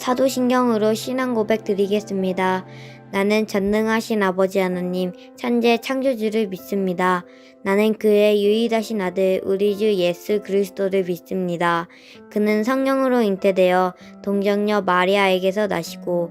사도신경으로 신앙 고백 드리겠습니다. 나는 전능하신 아버지 하나님, 천재 창조주를 믿습니다. 나는 그의 유일하신 아들 우리 주 예수 그리스도를 믿습니다. 그는 성령으로 잉태되어 동정녀 마리아에게서 나시고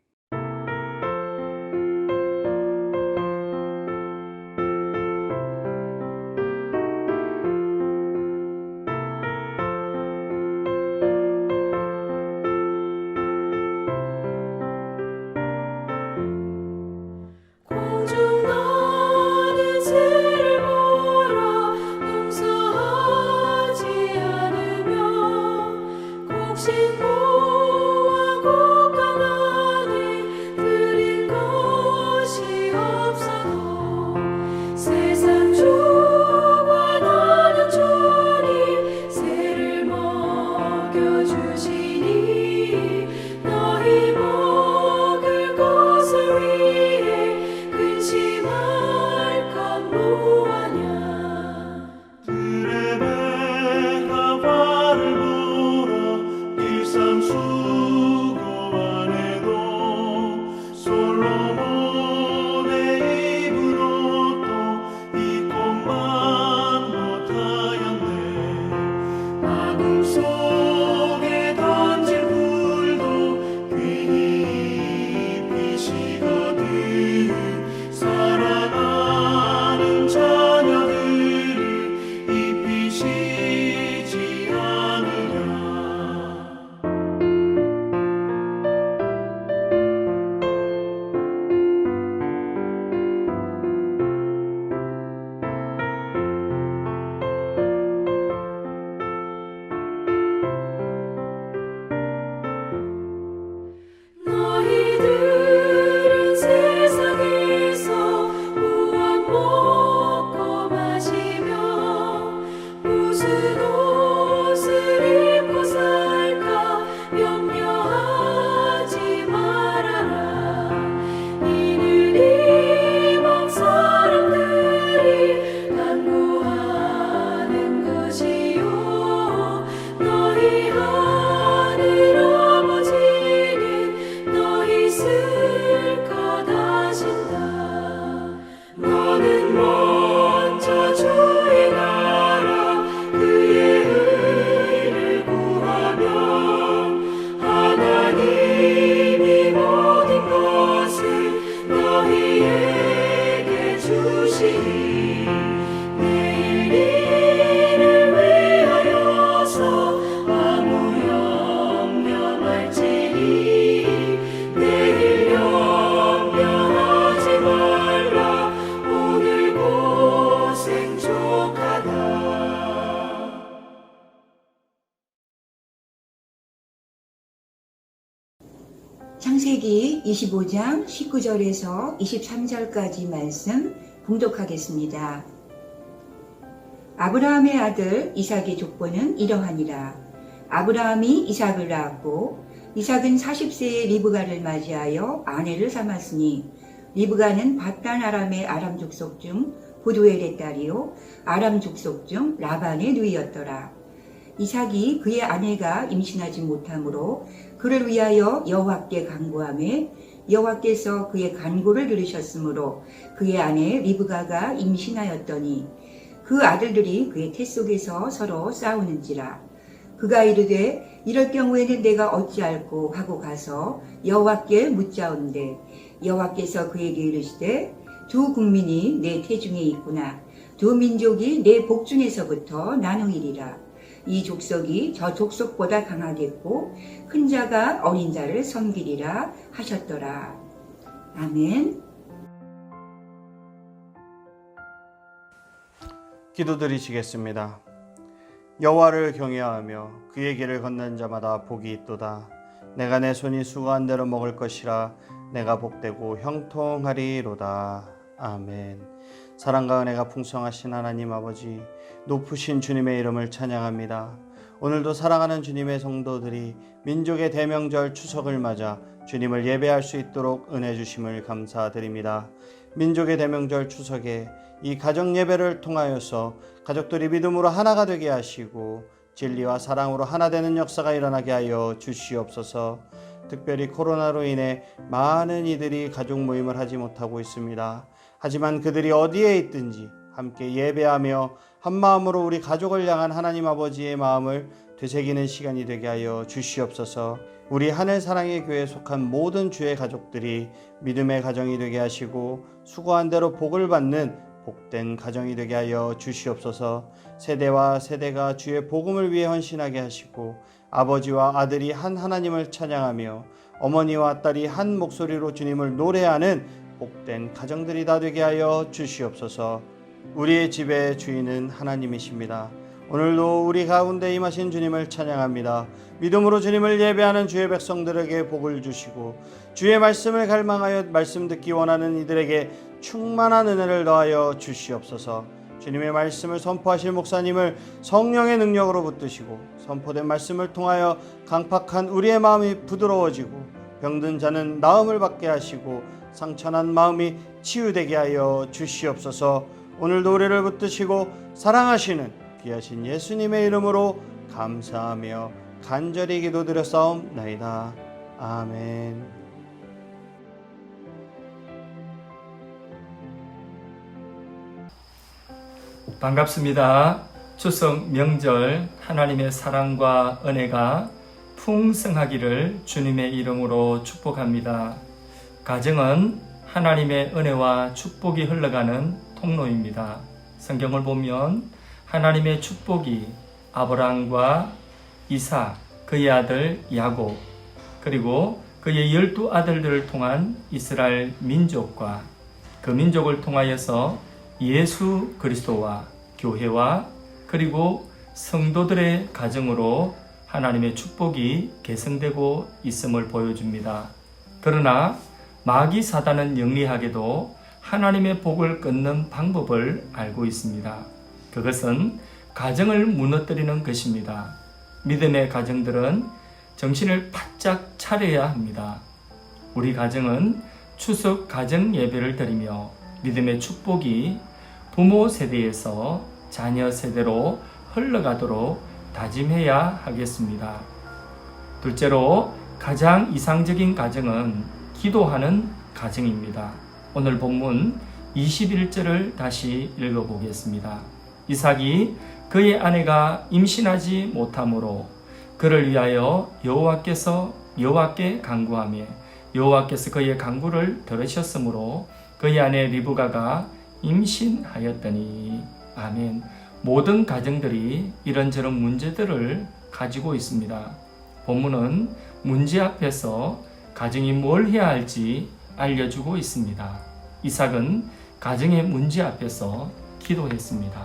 너희에게 주시니 내일 일 창세기 25장 19절에서 23절까지 말씀 봉독하겠습니다. 아브라함의 아들 이삭의 족보는 이러하니라. 아브라함이 이삭을 낳았고 이삭은 40세에 리브가를 맞이하여 아내를 삼았으니 리브가는 바단 아람의 아람 족속 중 보두엘의 딸이요 아람 족속 중 라반의 누이였더라. 이삭이 그의 아내가 임신하지 못하므로 그를 위하여 여호와께 간구하매 여호와께서 그의 간구를 들으셨으므로 그의 아내 리브가가 임신하였더니 그 아들들이 그의 태 속에서 서로 싸우는지라. 그가 이르되 이럴 경우에는 내가 어찌할꼬 하고 가서 여호와께 묻자온대 여호와께서 그에게 이르시되 두 국민이 내 태중에 있구나. 두 민족이 내 복중에서부터 나누이리라 이 족속이 저 족속보다 강하겠고 큰 자가 어린 자를 섬기리라 하셨더라. 아멘. 기도드리시겠습니다. 여호와를 경외하며 그의 길을 걷는 자마다 복이 있도다. 내가 내 손이 수고한 대로 먹을 것이라 내가 복되고 형통하리로다. 아멘. 사랑과 은혜가 풍성하신 하나님 아버지 높으신 주님의 이름을 찬양합니다. 오늘도 사랑하는 주님의 성도들이 민족의 대명절 추석을 맞아 주님을 예배할 수 있도록 은혜 주심을 감사드립니다. 민족의 대명절 추석에 이 가정 예배를 통하여서 가족들이 믿음으로 하나가 되게 하시고 진리와 사랑으로 하나 되는 역사가 일어나게 하여 주시옵소서. 특별히 코로나로 인해 많은 이들이 가족 모임을 하지 못하고 있습니다. 하지만 그들이 어디에 있든지 함께 예배하며 한 마음으로 우리 가족을 향한 하나님 아버지의 마음을 되새기는 시간이 되게 하여 주시옵소서. 우리 하늘 사랑의 교회에 속한 모든 주의 가족들이 믿음의 가정이 되게 하시고 수고한 대로 복을 받는 복된 가정이 되게 하여 주시옵소서. 세대와 세대가 주의 복음을 위해 헌신하게 하시고 아버지와 아들이 한 하나님을 찬양하며 어머니와 딸이 한 목소리로 주님을 노래하는 복된 가정들이 다 되게 하여 주시옵소서. 우리의 집의 주인은 하나님이십니다. 오늘도 우리 가운데 임하신 주님을 찬양합니다. 믿음으로 주님을 예배하는 주의 백성들에게 복을 주시고 주의 말씀을 갈망하여 말씀 듣기 원하는 이들에게 충만한 은혜를 더하여 주시옵소서. 주님의 말씀을 선포하실 목사님을 성령의 능력으로 붙드시고 선포된 말씀을 통하여 강팍한 우리의 마음이 부드러워지고 병든 자는 나음을 받게 하시고 상처난 마음이 치유되게 하여 주시옵소서. 오늘도 우리를 붙드시고 사랑하시는 귀하신 예수님의 이름으로 감사하며 간절히 기도드려 싸움나이다. 아멘. 반갑습니다. 추석 명절 하나님의 사랑과 은혜가 풍성하기를 주님의 이름으로 축복합니다. 가정은 하나님의 은혜와 축복이 흘러가는 통로입니다. 성경을 보면 하나님의 축복이 아브라함과 이삭, 그의 아들 야곱, 그리고 그의 열두 아들들을 통한 이스라엘 민족과 그 민족을 통하여서 예수 그리스도와 교회와 그리고 성도들의 가정으로 하나님의 축복이 개성되고 있음을 보여줍니다. 그러나 마귀 사단은 영리하게도 하나님의 복을 끊는 방법을 알고 있습니다. 그것은 가정을 무너뜨리는 것입니다. 믿음의 가정들은 정신을 바짝 차려야 합니다. 우리 가정은 추석 가정 예배를 드리며 믿음의 축복이 부모 세대에서 자녀 세대로 흘러가도록 다짐해야 하겠습니다. 둘째로 가장 이상적인 가정은 기도하는 가정입니다. 오늘 본문 21절을 다시 읽어보겠습니다. 이삭이 그의 아내가 임신하지 못하므로 그를 위하여 여호와께서 여호와께 간구하며 여호와께서 그의 간구를 들으셨으므로 그의 아내 리브가가 임신하였더니 아멘. 모든 가정들이 이런저런 문제들을 가지고 있습니다. 본문은 문제 앞에서 가정이 뭘 해야 할지 알려주고 있습니다. 이삭은 가정의 문제 앞에서 기도했습니다.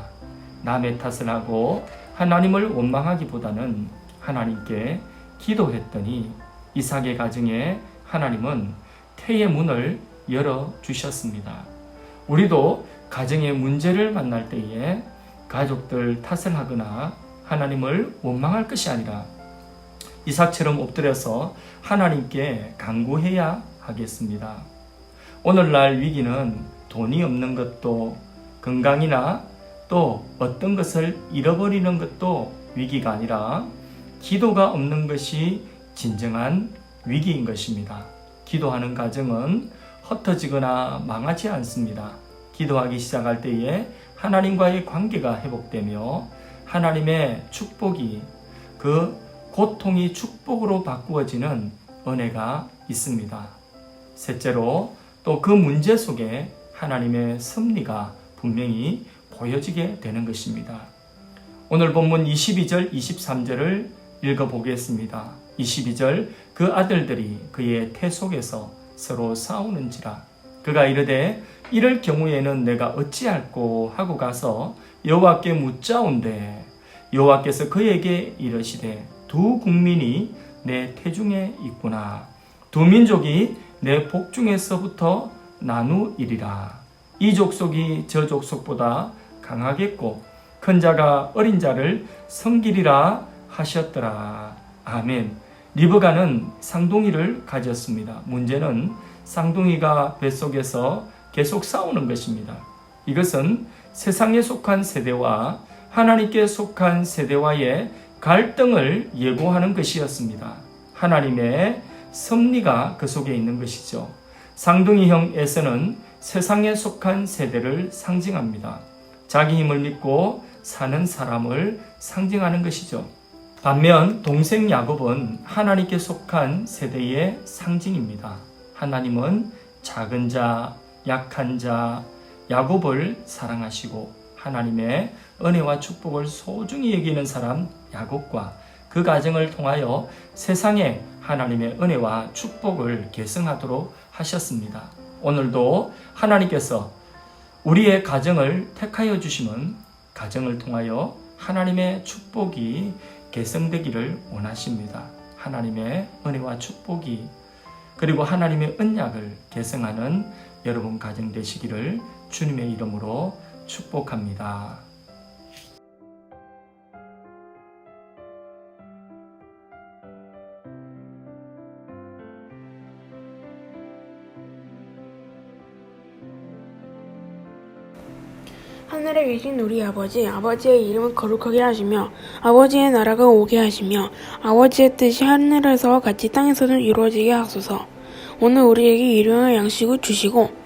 남의 탓을 하고 하나님을 원망하기보다는 하나님께 기도했더니 이삭의 가정에 하나님은 태의 문을 열어 주셨습니다. 우리도 가정의 문제를 만날 때에 가족들 탓을 하거나 하나님을 원망할 것이 아니라 이삭처럼 엎드려서 하나님께 간구해야 하겠습니다. 오늘날 위기는 돈이 없는 것도 건강이나 또 어떤 것을 잃어버리는 것도 위기가 아니라 기도가 없는 것이 진정한 위기인 것입니다. 기도하는 가정은 흩어지거나 망하지 않습니다. 기도하기 시작할 때에 하나님과의 관계가 회복되며 하나님의 축복이 그 고통이 축복으로 바꾸어지는 은혜가 있습니다. 셋째로 또 그 문제 속에 하나님의 섭리가 분명히 보여지게 되는 것입니다. 오늘 본문 22절, 23절을 읽어보겠습니다. 22절 그 아들들이 그의 태 속에서 서로 싸우는지라 그가 이르되 이럴 경우에는 내가 어찌할꼬 하고 가서 여호와께 묻자온대 여호와께서 그에게 이르시되 두 국민이 내 태중에 있구나. 두 민족이 내 복중에서부터 나누이리라. 이 족속이 저 족속보다 강하겠고 큰 자가 어린 자를 섬기리라 하셨더라. 아멘. 리브가는 쌍둥이를 가졌습니다. 문제는 쌍둥이가 뱃속에서 계속 싸우는 것입니다. 이것은 세상에 속한 세대와 하나님께 속한 세대와의 갈등을 예고하는 것이었습니다. 하나님의 섭리가 그 속에 있는 것이죠. 쌍둥이형 에서는 세상에 속한 세대를 상징합니다. 자기 힘을 믿고 사는 사람을 상징하는 것이죠. 반면 동생 야곱은 하나님께 속한 세대의 상징입니다. 하나님은 작은 자, 약한 자, 야곱을 사랑하시고 하나님의 은혜와 축복을 소중히 여기는 사람 야곱과 그 가정을 통하여 세상에 하나님의 은혜와 축복을 계승하도록 하셨습니다. 오늘도 하나님께서 우리의 가정을 택하여 주시면 가정을 통하여 하나님의 축복이 계승되기를 원하십니다. 하나님의 은혜와 축복이 그리고 하나님의 언약을 계승하는 여러분 가정 되시기를 주님의 이름으로 축복합니다. 하늘에 계신 우리 아버지, 아버지의 이름을 거룩하게 하시며, 아버지의 나라가 오게 하시며, 아버지의 뜻이 하늘에서와 같이 땅에서도 이루어지게 하소서. 오늘 우리에게 일용할 양식을 주시고,